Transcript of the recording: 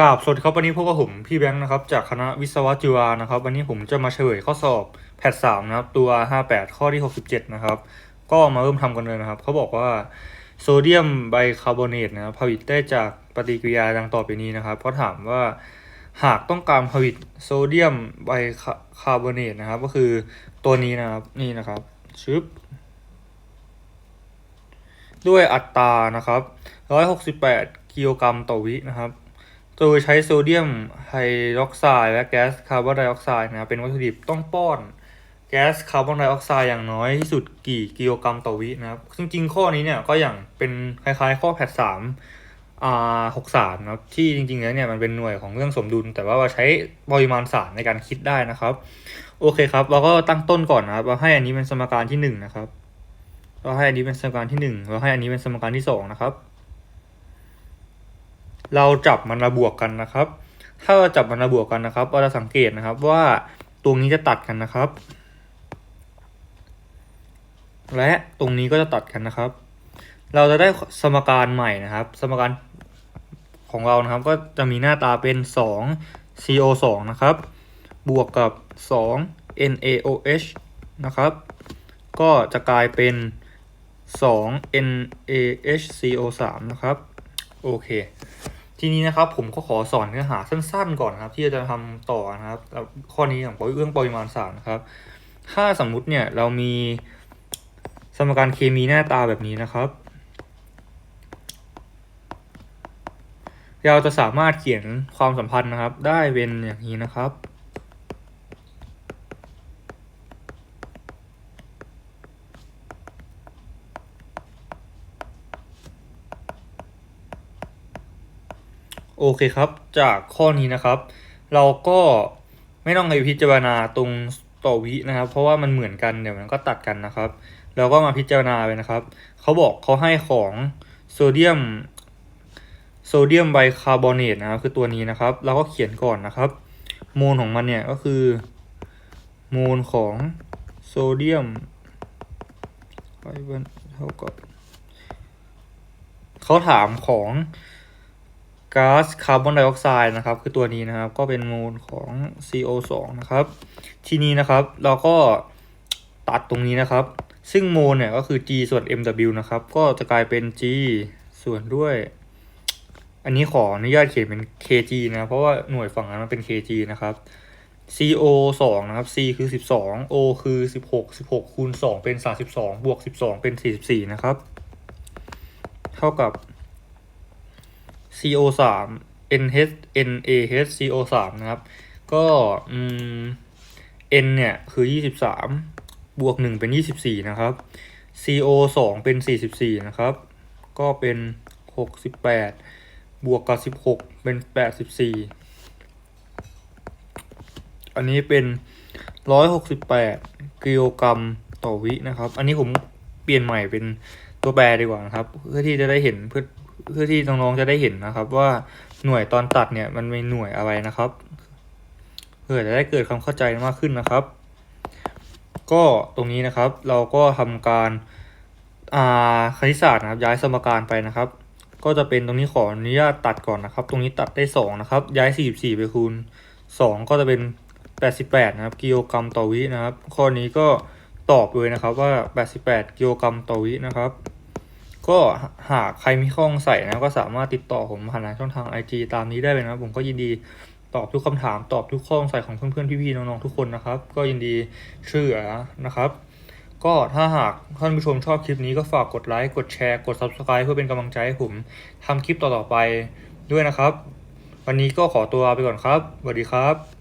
กราบสวัสดีครับวันนี้พวกบผมพี่แบงค์นะครับจากคณะวิศวะจุฬานะครับวันนี้ผมจะมาเฉลยข้อสอบแพทสามนะครับตัว 58 ข้อที่ 67 นะครับ ก็มาเริ่มทำกันเลยนะครับเขาบอกว่าโซเดียมไบคาร์บอเนตนะครับผลิตได้จากปฏิกิริยาดังต่อไปนี้นะครับเขาถามว่าหากต้องการผลิตโซเดียมไบคาร์บอเนตนะครับ ก็คือตัวนี้นะครับนี่นะครับชึบด้วยอัตรานะครับ168กิโลกรัมต่อวินะครับ โดยใช้โซเดียมไฮดรอกไซด์และแก๊สคาร์บอนไดออกไซด์นะครับเป็นวัตถุดิบต้องป้อนแก๊สคาร์บอนไดออกไซด์อย่างน้อยที่สุดกี่กิโลกรัมต่อวินะครับจริงๆข้อนี้เนี่ยก็อย่างเป็นคล้ายๆ ข้อแพทสามอ่าหกสามนะครับที่จริงๆแล้วเนี่ยมันเป็นหน่วยของเรื่องสมดุล แต่ว่าเราใช้ปริมาณสารในการคิดได้นะครับ โอเคครับ เราก็ตั้งต้นก่อนนะครับเราให้อันนี้เป็นสมการที่หนึ่งนะครับเราให้อันนี้เป็นสมการที่หนึ่งเราให้อันนี้เป็นสมการที่สองนะครับ เราจับมันมาบวกกันนะครับ ถ้าเราจับมันมาบวกกันนะครับเราจะสังเกตนะครับว่าตรงนี้จะตัดกันนะครับ และตรงนี้ก็จะตัดกันนะครับ เราจะได้สมการใหม่นะครับ สมการของเรานะครับ ก็จะมีหน้าตาเป็น 2 CO2 นะครับ บวกกับ 2 NaOH นะครับ ก็จะกลายเป็น 2 NaHCO3 นะครับ โอเค ทีนี้นะครับผมก็ขอสอนเนื้อหาสั้นๆก่อนครับ ที่จะทำต่อนะครับข้อนี้ของเรื่องปริมาณสารนะครับ ถ้าสมมุติเนี่ยเรามีสมการเคมีหน้าตาแบบนี้นะครับ เราจะสามารถเขียนความสัมพันธ์นะครับ ได้เป็นอย่างนี้นะครับ โอเคครับ จากข้อนี้นะครับ เราก็ไม่ต้องไปพิจารณาตรงต่อวินะครับ เพราะว่ามันเหมือนกันเดี๋ยวมันก็ตัดกันนะครับเราก็มาพิจารณาไปนะครับ เขาบอกเขาให้ของโซเดียมโซเดียมไบคาร์บอเนตนะครับ คือตัวนี้นะครับ เราก็เขียนก่อนนะครับโมลของมันเนี่ยก็คือโมลของโซเดียมไบเท่ากับเขาถามของ ก๊าซคาร์บอนไดออกไซด์นะครับ คือตัวนี้นะครับ ก็เป็นโมลของ CO2 นะครับ ทีนี้นะครับ เราก็ตัดตรงนี้นะครับ ซึ่งโมลเนี่ยก็คือ G ส่วน MW นะครับ ก็จะกลายเป็น G ส่วนด้วย อันนี้ขออนุญาตเขียนเป็น kg นะ เพราะว่าหน่วยฝั่งนั้นมันเป็น kg นะครับ CO 2นะครับ C คือ 12 O คือ 16 16คูณ2เป็น 32 บวก 12 เป็น 44 นะครับ เท่ากับ CO 3 NH NaH CO 3นะครับ ก็อืม N เนี่ยคือ23บวก1เป็น24นะครับ CO 2เป็น44นะครับ ก็เป็น68บวกกับ16เป็น84อันนี้เป็น168กิโลกรัมต่อวินะครับ อันนี้ผมเปลี่ยนใหม่เป็นตัวแปรดีกว่านะครับ เพื่อที่จะได้เห็นเพื่อ เพื่อที่น้องๆจะได้เห็นนะครับ ว่าหน่วยตอนตัดเนี่ยมันเป็นหน่วยอะไรนะครับ เพื่อจะได้เกิดความเข้าใจมากขึ้นนะครับ ก็ตรงนี้นะครับเราก็ทำการอ่าคณิตศาสตร์นะครับ ย้ายสมการไปนะครับ ก็จะเป็นตรงนี้ขออนุญาตตัดก่อนนะครับ ตรงนี้ตัดได้สองนะครับ ย้าย 44 ไปคูณสองก็จะเป็น 88 นะครับ กิโลกรัมต่อวินะครับ ข้อนี้ก็ตอบเลยนะครับว่า 88 กิโลกรัมต่อวินะครับ ก็หากใครมีข้อสงสัยนะก็สามารถติดต่อผมผ่านทางช่องทาง IG ตามนี้ได้เลยนะผมก็ยินดีตอบทุกคำถามตอบทุกข้อสงสัยของเพื่อนๆพี่ๆน้องๆทุกคนนะครับ ก็ยินดีช่วยเหลือนะครับ ก็ถ้าหากท่านผู้ชมชอบคลิปนี้ก็ฝากกดไลค์กดแชร์กด Subscribe เพื่อเป็นกำลังใจให้ผมทำคลิปต่อๆไปด้วยนะครับ วันนี้ก็ขอตัวไปก่อนครับสวัสดีครับ